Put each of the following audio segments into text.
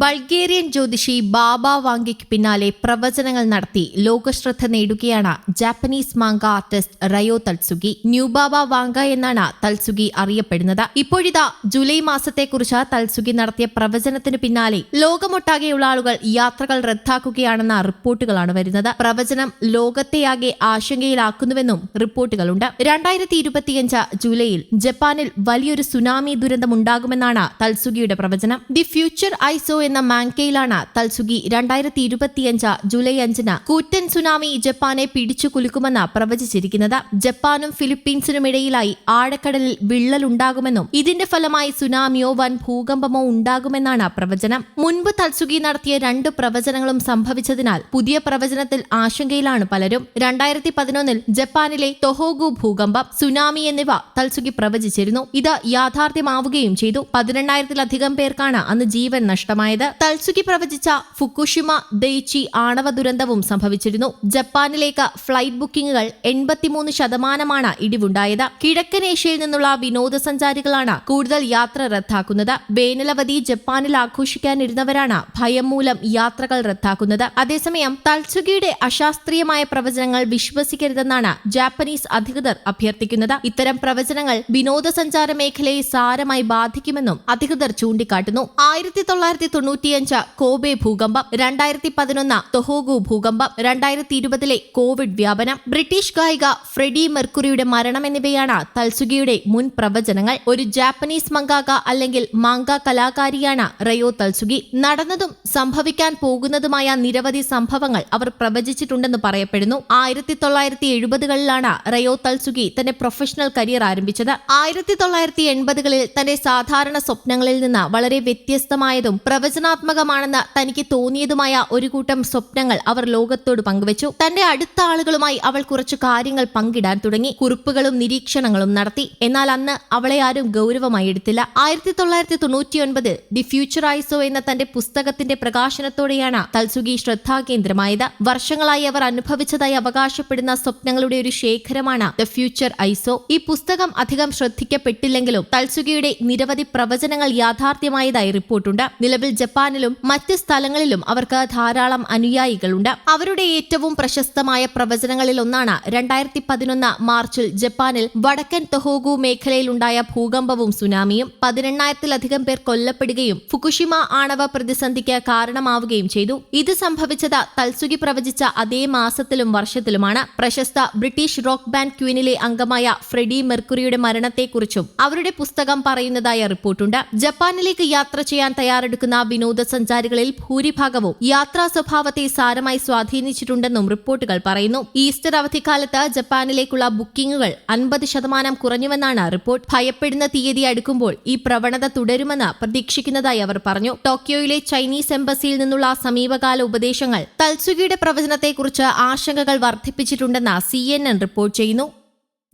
Bulgarian ജ്യോതിഷി ബാബ വാങ്കിക്ക് പിന്നാലെ പ്രവചനങ്ങൾ നടത്തി ലോകശ്രദ്ധ നേടുകയാണ് Japanese manga artist Ryo Tatsuki. New Baba Vanga എന്നാണ് തൽസുഗി അറിയപ്പെടുന്നത്. ഇപ്പോഴിതാ ജൂലൈ മാസത്തെക്കുറിച്ച് തൽസുഗി നടത്തിയ പ്രവചനത്തിന് പിന്നാലെ ലോകമൊട്ടാകെയുള്ള ആളുകൾ യാത്രകൾ റദ്ദാക്കുകയാണെന്ന റിപ്പോർട്ടുകളാണ് വരുന്നത്. പ്രവചനം ലോകത്തെയാകെ ആശങ്കയിലാക്കുന്നുവെന്നും റിപ്പോർട്ടുകളുണ്ട്. രണ്ടായിരത്തി ഇരുപത്തിയഞ്ച് ജൂലൈയിൽ ജപ്പാനിൽ വലിയൊരു സുനാമി ദുരന്തമുണ്ടാകുമെന്നാണ് തൽസുഗിയുടെ പ്രവചനം. ദി ഫ്യൂച്ചർ ഐസോ എന്ന മാങ്കയിലാണ് തൽസുഗി രണ്ടായിരത്തി ഇരുപത്തിയഞ്ച് ജൂലൈ അഞ്ചിന് കൂറ്റൻ സുനാമി ജപ്പാനെ പിടിച്ചു കുലുക്കുമെന്ന് പ്രവചിച്ചിരിക്കുന്നത്. ജപ്പാനും ഫിലിപ്പീൻസിനും ഇടയിലായി ആഴക്കടലിൽ വിള്ളലുണ്ടാകുമെന്നും ഇതിന്റെ ഫലമായി സുനാമിയോ വൻ ഭൂകമ്പമോ ഉണ്ടാകുമെന്നാണ് പ്രവചനം. മുൻപ് തൽസുഗി നടത്തിയ രണ്ട് പ്രവചനങ്ങളും സംഭവിച്ചതിനാൽ പുതിയ പ്രവചനത്തിൽ ആശങ്കയിലാണ് പലരും. രണ്ടായിരത്തി പതിനൊന്നിൽ ജപ്പാനിലെ ടൊഹോഗു ഭൂകമ്പം സുനാമി എന്നിവ തൽസുഗി പ്രവചിച്ചിരുന്നു. ഇത് യാഥാർത്ഥ്യമാവുകയും ചെയ്തു. പതിനെണ്ണായിരത്തിലധികം പേർക്കാണ് അന്ന് ജീവൻ നഷ്ടമായത്. തൽസുഗി പ്രവചിച്ച ഫുക്കുഷിമ ദൈച്ചി ആണവ ദുരന്തവും സംഭവിച്ചിരുന്നു. ജപ്പാനിലേക്ക് ഫ്ലൈറ്റ് ബുക്കിംഗുകൾ എൺപത്തിമൂന്ന് ശതമാനമാണ് ഇടിവുണ്ടായത്. കിഴക്കൻ ഏഷ്യയിൽ നിന്നുള്ള വിനോദസഞ്ചാരികളാണ് കൂടുതൽ യാത്ര റദ്ദാക്കുന്നത്. വേനലവധി ജപ്പാനിൽ ആഘോഷിക്കാനിരുന്നവരാണ് ഭയം മൂലം യാത്രകൾ റദ്ദാക്കുന്നത്. അതേസമയം തൽസുഖിയുടെ അശാസ്ത്രീയമായ പ്രവചനങ്ങൾ വിശ്വസിക്കരുതെന്നാണ് ജാപ്പനീസ് അധികൃതർ അഭ്യർത്ഥിക്കുന്നത്. ഇത്തരം പ്രവചനങ്ങൾ വിനോദസഞ്ചാര മേഖലയെ സാരമായി ബാധിക്കുമെന്നും അധികൃതർ ചൂണ്ടിക്കാട്ടുന്നു. ആയിരത്തി തൊള്ളായിരത്തി തൊണ്ണൂറ്റിയഞ്ച് കോബെ ഭൂകമ്പം രണ്ടായിരത്തി പതിനൊന്ന് തൊഹോഗു ഭൂകമ്പം രണ്ടായിരത്തി ഇരുപതിലെ കോവിഡ് വ്യാപനം ബ്രിട്ടീഷ് ഗായിക ഫ്രെഡി മെർക്കുറിയുടെ മരണം എന്നിവയാണ് തൽസുഗിയുടെ മുൻ പ്രവചനങ്ങൾ. ഒരു ജാപ്പനീസ് മങ്കാക അല്ലെങ്കിൽ മാങ്ക കലാകാരിയാണ് റയോ തൽസുഗി. നടന്നതും സംഭവിക്കാൻ പോകുന്നതുമായ നിരവധി സംഭവങ്ങൾ അവർ പ്രവചിച്ചിട്ടുണ്ടെന്ന് പറയപ്പെടുന്നു. ആയിരത്തി തൊള്ളായിരത്തി എഴുപതുകളിലാണ് റയോ തൽസുഗി തന്റെ പ്രൊഫഷണൽ കരിയർ ആരംഭിച്ചത്. ആയിരത്തി തൊള്ളായിരത്തി എൺപതുകളിൽ തന്റെ സാധാരണ സ്വപ്നങ്ങളിൽ നിന്ന് വളരെ വ്യത്യസ്തമായതും പ്രവചനാത്മകമാണെന്ന് തനിക്ക് തോന്നിയതുമായ ഒരു കൂട്ടം സ്വപ്നങ്ങൾ അവർ ലോകത്തോട് പങ്കുവച്ചു. തന്റെ അടുത്ത ആളുകളുമായി അവൾ കുറച്ചു കാര്യങ്ങൾ പങ്കിടാൻ തുടങ്ങി. കുറിപ്പുകളും നിരീക്ഷണങ്ങളും നടത്തി. എന്നാൽ അന്ന് അവളെ ആരും ഗൗരവമായി എടുത്തില്ല. ആയിരത്തി തൊള്ളായിരത്തി തൊണ്ണൂറ്റിയൊൻപതിൽ ദി ഫ്യൂച്ചർ ഐസോ എന്ന തന്റെ പുസ്തകത്തിന്റെ പ്രകാശനത്തോടെയാണ് തൽസുഗി ശ്രദ്ധാകേന്ദ്രമായത്. വർഷങ്ങളായി അവർ അനുഭവിച്ചതായി അവകാശപ്പെടുന്ന സ്വപ്നങ്ങളുടെ ഒരു ശേഖരമാണ് ദ ഫ്യൂച്ചർ ഐസോ. ഈ പുസ്തകം അധികം ശ്രദ്ധിക്കപ്പെട്ടില്ലെങ്കിലും തൽസുഗിയുടെ നിരവധി പ്രവചനങ്ങൾ യാഥാർത്ഥ്യമായതായി റിപ്പോർട്ടുണ്ട്. നിലവിൽ ജപ്പാനിലും മറ്റ് സ്ഥലങ്ങളിലും അവർക്ക് ധാരാളം അനുയായികളുണ്ട്. അവരുടെ ഏറ്റവും പ്രശസ്തമായ പ്രവചനങ്ങളിൽ ഒന്നാണ് രണ്ടായിരത്തി പതിനൊന്ന് മാർച്ചിൽ ജപ്പാനിൽ വടക്കൻ തൊഹോഗു മേഖലയിലുണ്ടായ ഭൂകമ്പവും സുനാമിയും പതിനെണ്ണായിരത്തിലധികം പേർ കൊല്ലപ്പെടുകയും ഫുകുഷിമ ആണവ പ്രതിസന്ധിക്ക് കാരണമാവുകയും ചെയ്തു. ഇത് സംഭവിച്ചത് തൽസുഗി പ്രവചിച്ച അതേ മാസത്തിലും വർഷത്തിലുമാണ്. പ്രശസ്ത ബ്രിട്ടീഷ് റോക്ക് ബാൻഡ് ക്വീനിലെ അംഗമായ ഫ്രെഡി മെർക്കുറിയുടെ മരണത്തെക്കുറിച്ചും അവരുടെ പുസ്തകം പറയുന്നതായ റിപ്പോർട്ടുണ്ട്. ജപ്പാനിലേക്ക് യാത്ര ചെയ്യാൻ തയ്യാറെടുക്കുന്ന വിനോദസഞ്ചാരികളിൽ ഭൂരിഭാഗവും യാത്രാ സ്വഭാവത്തെ സാരമായി സ്വാധീനിച്ചിട്ടുണ്ടെന്നും റിപ്പോർട്ടുകൾ പറയുന്നു. ഈസ്റ്റർ അവധിക്കാലത്ത് ജപ്പാനിലേക്കുള്ള ബുക്കിംഗുകൾ അൻപത് ശതമാനം കുറഞ്ഞുവെന്നാണ് റിപ്പോർട്ട്. ഭയപ്പെടുന്ന തീയതി അടുക്കുമ്പോൾ ഈ പ്രവണത തുടരുമെന്ന് പ്രതീക്ഷിക്കുന്നതായി അവർ പറഞ്ഞു. ടോക്കിയോയിലെ ചൈനീസ് എംബസിയിൽ നിന്നുള്ള സമീപകാല ഉപദേശങ്ങൾ തൽസുഗിയുടെ പ്രവചനത്തെക്കുറിച്ച് ആശങ്കകൾ വർദ്ധിപ്പിച്ചിട്ടുണ്ടെന്ന് സി റിപ്പോർട്ട് ചെയ്യുന്നു.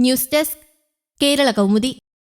News desk Kerala Kaumudi.